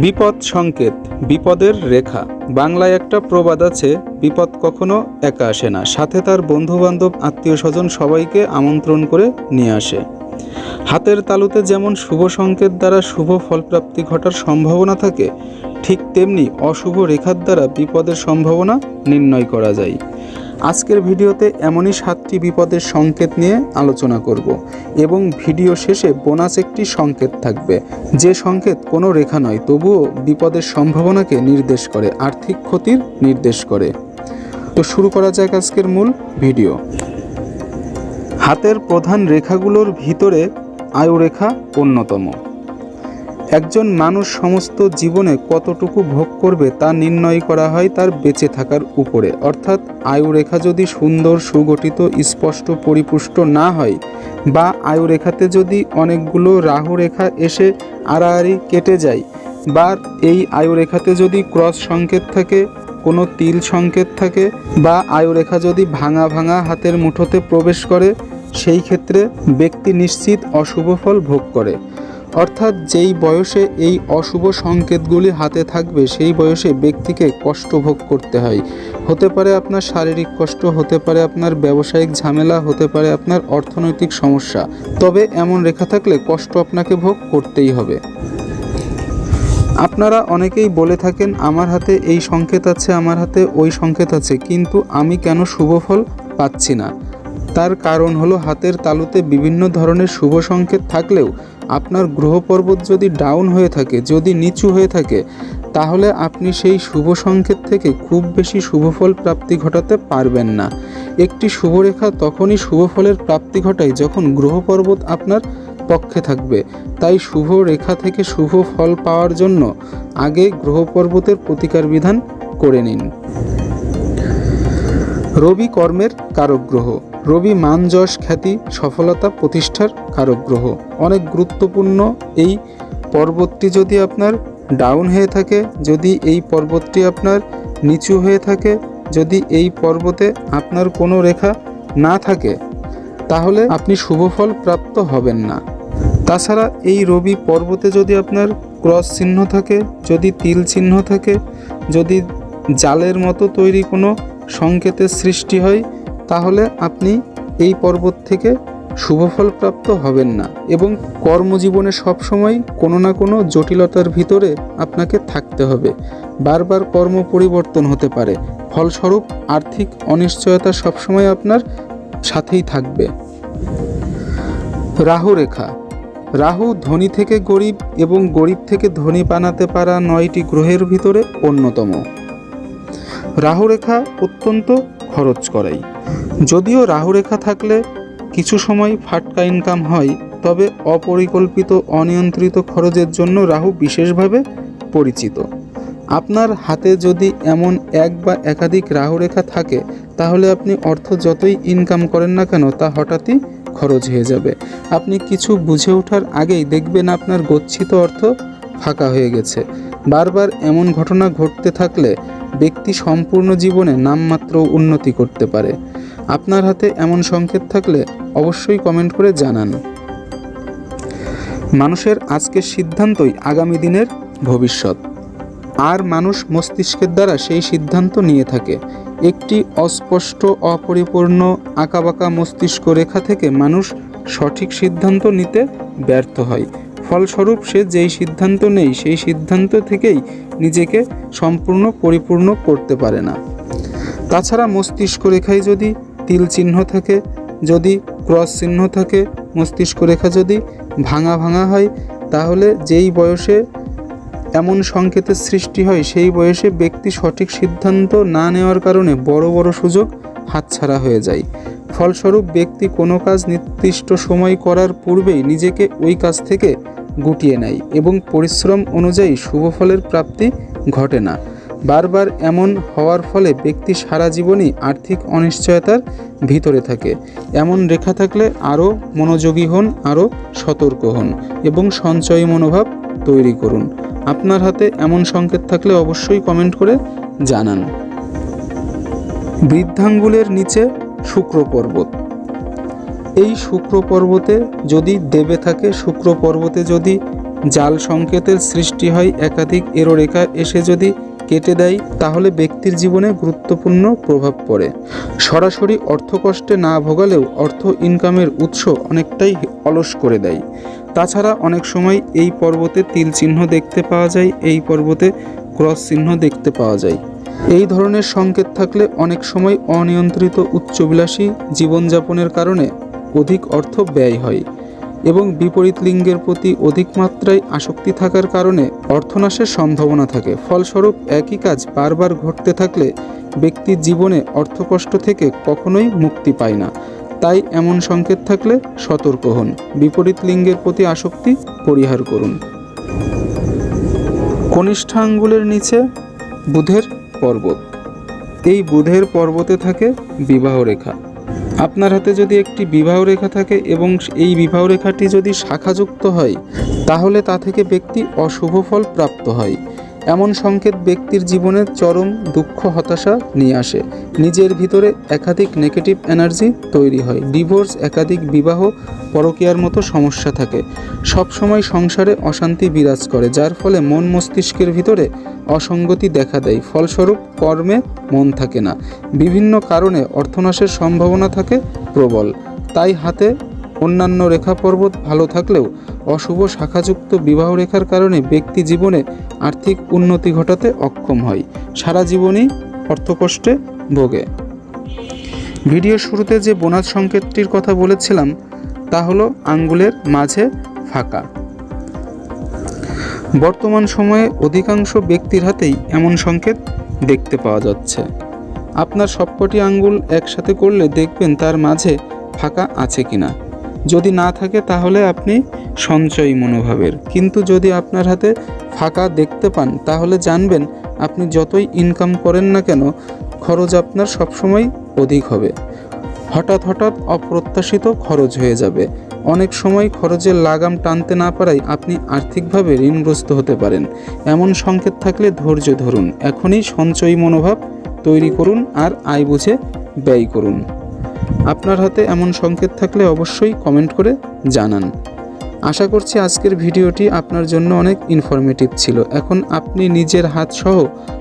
বিপদ সংকেত, বিপদের রেখা। বাংলায় একটা প্রবাদ আছে, বিপদ কখনো একা আসে না। সাথে তার বন্ধু বান্ধব আত্মীয় স্বজন সবাইকে আমন্ত্রণ করে নিয়ে আসে। হাতের তালুতে যেমন শুভ সংকেত দ্বারা শুভ ফলপ্রাপ্তি ঘটার সম্ভাবনা থাকে, ঠিক তেমনি অশুভ রেখার দ্বারা বিপদের সম্ভাবনা নির্ণয় করা যায়। আজকের ভিডিওতে এমনই সাতটি বিপদের সংকেত নিয়ে আলোচনা করব এবং ভিডিও শেষে বোনাস একটি সংকেত থাকবে। যে সংকেত কোনো রেখা নয়, তবুও বিপদের সম্ভাবনাকে নির্দেশ করে, আর্থিক ক্ষতির নির্দেশ করে। তো শুরু করা যাক আজকের মূল ভিডিও। হাতের প্রধান রেখাগুলোর ভিতরে আয়ুরেখা অন্যতম। একজন মানুষ সমস্ত জীবনে কতটুকু ভোগ করবে তা নির্ণয় করা হয় তার বেঁচে থাকার উপরে। অর্থাৎ আয়ুরেখা যদি সুন্দর, সুগঠিত, স্পষ্ট, পরিপুষ্ট না হয়, বা আয়ুরেখাতে যদি অনেকগুলো রাহু রেখা এসে আড়াআড়ি কেটে যায়, বা এই আয়ুরেখাতে যদি ক্রস সংকেত থাকে, কোনো তিল সংকেত থাকে, বা আয়ুরেখা যদি ভাঙা ভাঙা হাতের মুঠোতে প্রবেশ করে, সেই ক্ষেত্রে ব্যক্তি নিশ্চিত অশুভ ফল ভোগ করে। অর্থাৎ যেই বয়সে এই অশুভ সংকেতগুলি হাতে থাকবে, সেই বয়সে ব্যক্তিকে কষ্ট ভোগ করতে হয়। হতে পারে আপনার শারীরিক কষ্ট, হতে পারে আপনার ব্যবসায়িক ঝামেলা, হতে পারে আপনার অর্থনৈতিক সমস্যা। তবে এমন রেখা থাকলে কষ্ট আপনাকে ভোগ করতেই হবে। আপনারা অনেকেই বলে থাকেন, আমার হাতে এই সংকেত আছে, আমার হাতে ওই সংকেত আছে, কিন্তু আমি কেন শুভ ফল পাচ্ছি না? তার কারণ হলো হাতের তালুতে বিভিন্ন ধরনের শুভ সংকেত থাকলেও আপনার গ্রহ পর্বত যদি ডাউন হয়ে থাকে, যদি নিচু হয়ে থাকে, তাহলে আপনি সেই শুভ সংকেত থেকে খুব বেশি শুভ ফল প্রাপ্তি ঘটাতে পারবেন না। একটি শুভরেখা তখনই শুভ ফলের প্রাপ্তি ঘটায় যখন গ্রহ পর্বত আপনার পক্ষে থাকবে। তাই শুভ রেখা থেকে শুভ ফল পাওয়ার জন্য আগে গ্রহ পর্বতের প্রতিকার বিধান করে নিন। রবি কর্মের কারক গ্রহ রবি মান যশ খ্যাতি সফলতা প্রতিষ্ঠার কারক গ্রহ অনেক গুরুত্বপূর্ণ এই পর্বতটি যদি আপনার ডাউন হয়ে থাকে, যদি এই পর্বতটি আপনার নিচু হয়ে থাকে, যদি এই পর্বতে আপনার কোনো রেখা না থাকে, তাহলে আপনি শুভ ফল প্রাপ্ত হবেন না। তাছাড়া এই রবি পর্বতে যদি আপনার ক্রস চিহ্ন থাকে, যদি তিল চিহ্ন থাকে, যদি জালের মতো তৈরি কোনো সংকেতের সৃষ্টি হয় তাহলে আপনি এই পর্বত থেকে শুভফল প্রাপ্ত হবেন না এবং কর্মজীবনে সবসময় কোনো না কোনো জটিলতার ভিতরে আপনাকে থাকতে হবে। বারবার কর্ম পরিবর্তন হতে পারে। ফলস্বরূপ আর্থিক অনিশ্চয়তা সবসময় আপনার সাথেই থাকবে। রাহু রেখা রাহু ধনী থেকে গরিব এবং গরিব থেকে ধনী বানাতে পারা নয়টি গ্রহের ভিতরে অন্যতম। রাহু রেখা অত্যন্ত খরচ করাই। যদিও রাহু রেখা থাকলে কিছু সময় ফাটকা ইনকাম হয়, তবে অপরিকল্পিত অনিয়ন্ত্রিত খরচের জন্য রাহু বিশেষভাবে পরিচিত। আপনার হাতে যদি এমন এক বা একাধিক রাহু রেখা থাকে, তাহলে আপনি অর্থ যতই ইনকাম করেন না কেন, তা হঠাৎই খরচ হয়ে যাবে। আপনি কিছু বুঝে ওঠার আগেই দেখবেন আপনার গচ্ছিত অর্থ ফাঁকা হয়ে গেছে। বারবার এমন ঘটনা ঘটতে থাকলে ব্যক্তি সম্পূর্ণ জীবনে নামমাত্র উন্নতি করতে পারে। আপনার হাতে এমন সংকেত থাকলে অবশ্যই কমেন্ট করে জানান। মানুষের আজকের সিদ্ধান্তই আগামী দিনের ভবিষ্যৎ। আর মানুষ মস্তিষ্কের দ্বারা সেই সিদ্ধান্ত নিয়ে থাকে। একটি অস্পষ্ট, অপরিপূর্ণ, আঁকাবাঁকা মস্তিষ্ক রেখা থেকে মানুষ সঠিক সিদ্ধান্ত নিতে ব্যর্থ হয়। ফলস্বরূপ সে যেই সিদ্ধান্ত নেই, সেই সিদ্ধান্ত থেকেই নিজেকে সম্পূর্ণ পরিপূর্ণ করতে পারে না। তাছাড়া মস্তিষ্ক রেখায় যদি তিল চিহ্ন থাকে, যদি ক্রস চিহ্ন থাকে, মস্তিষ্ক রেখা যদি ভাঙা ভাঙা হয়, তাহলে যেই বয়সে এমন সংকেতের সৃষ্টি হয়, সেই বয়সে ব্যক্তি সঠিক সিদ্ধান্ত না নেওয়ার কারণে বড় বড় সুযোগ হাতছাড়া হয়ে যায়। ফলস্বরূপ ব্যক্তি কোনো কাজ নির্দিষ্ট সময় করার পূর্বেই নিজেকে ওই কাজ থেকে গুটিয়ে নেয় এবং পরিশ্রম অনুযায়ী শুভ ফলের প্রাপ্তি ঘটে না। বারবার এমন হওয়ার ফলে ব্যক্তি সারা জীবনই আর্থিক অনিশ্চয়তার ভিতরে থাকে। এমন রেখা থাকলে আরও মনোযোগী হন, আরও সতর্ক হন এবং সঞ্চয়ী মনোভাব তৈরি করুন। আপনার হাতে এমন সংকেত থাকলে অবশ্যই কমেন্ট করে জানান। বৃদ্ধাঙ্গুলের নিচে শুক্র পর্বত। এই শুক্র পর্বতে যদি দেবে থাকে, শুক্র পর্বতে যদি জাল সংকেতের সৃষ্টি হয়, একাধিক এরো রেখা এসে যদি কেটে দেয়, তাহলে ব্যক্তির জীবনে গুরুত্বপূর্ণ প্রভাব পড়ে। সরাসরি অর্থকষ্টে না ভোগালেও অর্থ ইনকামের উৎস অনেকটাই অলস করে দেয়। তাছাড়া অনেক সময় এই পর্বতে তিল চিহ্ন দেখতে পাওয়া যায়, এই পর্বতে ক্রস চিহ্ন দেখতে পাওয়া যায়। এই ধরনের সংকেত থাকলে অনেক সময় অনিয়ন্ত্রিত উচ্চবিলাসী জীবনযাপনের কারণে অধিক অর্থ ব্যয় হয় এবং বিপরীত লিঙ্গের প্রতি অধিক মাত্রায় আসক্তি থাকার কারণে অর্থনাশের সম্ভাবনা থাকে। ফলস্বরূপ, একই কাজ বারবার ঘটতে থাকলে ব্যক্তির জীবনে অর্থকষ্ট থেকে কখনোই মুক্তি পায় না। তাই এমন সংকেত থাকলে সতর্ক হন। বিপরীত লিঙ্গের প্রতি আসক্তি পরিহার করুন। কনিষ্ঠাঙ্গুলের নিচে বুধের পর্বত। এই বুধের পর্বতে থাকে বিবাহ রেখা। আপনার হাতে যদি একটি বিবাহ রেখা থাকে এবং এই বিবাহ রেখাটি যদি শাখাযুক্ত হয়, তাহলে তা থেকে ব্যক্তি অশুভ ফল প্রাপ্ত হয়। এমন সংকেত ব্যক্তির জীবনের চরম দুঃখ, হতাশা নিয়ে আসে। নিজের ভিতরে একাধিক নেগেটিভ এনার্জি তৈরি হয়। ডিভোর্স একাধিক বিবাহ, পরকীয়ার মতো সমস্যা থাকে। সবসময় সংসারে অশান্তি বিরাজ করে, যার ফলে মন মস্তিষ্কের ভিতরে অসঙ্গতি দেখা দেয়। ফলস্বরূপ, কর্মে মন থাকে না। বিভিন্ন কারণে অর্থনাশের সম্ভাবনা থাকে প্রবল। তাই হাতে অন্যান্য রেখা পর্বত ভালো থাকলেও অশুভ শাখাযুক্ত বিবাহ রেখার কারণে ব্যক্তি জীবনে আর্থিক উন্নতি ঘটাতে অক্ষম হয়। সারা জীবনই অর্থকষ্টে ভোগে। ভিডিও শুরুতে যে বোনাস সংকেতটির কথা বলেছিলাম, তা হলো আঙ্গুলের মাঝে ফাঁকা। বর্তমান সময়ে অধিকাংশ ব্যক্তির হাতেই এমন সংকেত দেখতে পাওয়া যাচ্ছে। আপনার সবকটি আঙ্গুল একসাথে করলে দেখবেন তার মাঝে ফাঁকা আছে কিনা। যদি না থাকে তাহলে আপনি সঞ্চয়ী মনোভাবের। কিন্তু যদি আপনার হাতে ফাঁকা দেখতে পান, তাহলে জানবেন আপনি যতই ইনকাম করেন না কেন, খরচ আপনার সবসময় অধিক হবে। হঠাৎ হঠাৎ অপ্রত্যাশিত খরচ হয়ে যাবে। অনেক সময় খরচের লাগাম টানতে না পারায় আপনি আর্থিকভাবে ঋণগ্রস্ত হতে পারেন। এমন সংকেত থাকলে ধৈর্য ধরুন। এখনই সঞ্চয়ী মনোভাব তৈরি করুন আর আয় বুঝে ব্যয় করুন। আপনার হাতে এমন সংকেত থাকলে অবশ্যই কমেন্ট করে জানান। আশা করছি আজকের ভিডিওটি আপনার জন্য অনেক ইনফরমেটিভ ছিল। এখন আপনি নিজের হাত সহ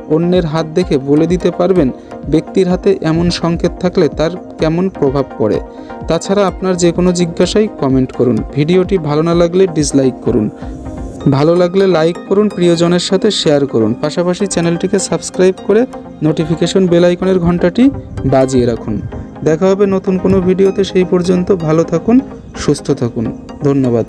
অন্যের হাত দেখে বলে দিতে পারবেন ব্যক্তির হাতে এমন সংকেত থাকলে তার কেমন প্রভাব পড়ে। তাছাড়া আপনার যে কোনো জিজ্ঞাসাই কমেন্ট করুন। ভিডিওটি ভালো না লাগলে ডিসলাইক করুন। ভালো লাগলে লাইক করুন, প্রিয়জনের সাথে শেয়ার করুন। পাশাপাশি চ্যানেলটিকে সাবস্ক্রাইব করে নোটিফিকেশন বেল আইকনের ঘন্টাটি বাজিয়ে রাখুন। দেখা হবে নতুন কোনো ভিডিওতে সেই পর্যন্ত ভালো থাকুন সুস্থ থাকুন। ধন্যবাদ।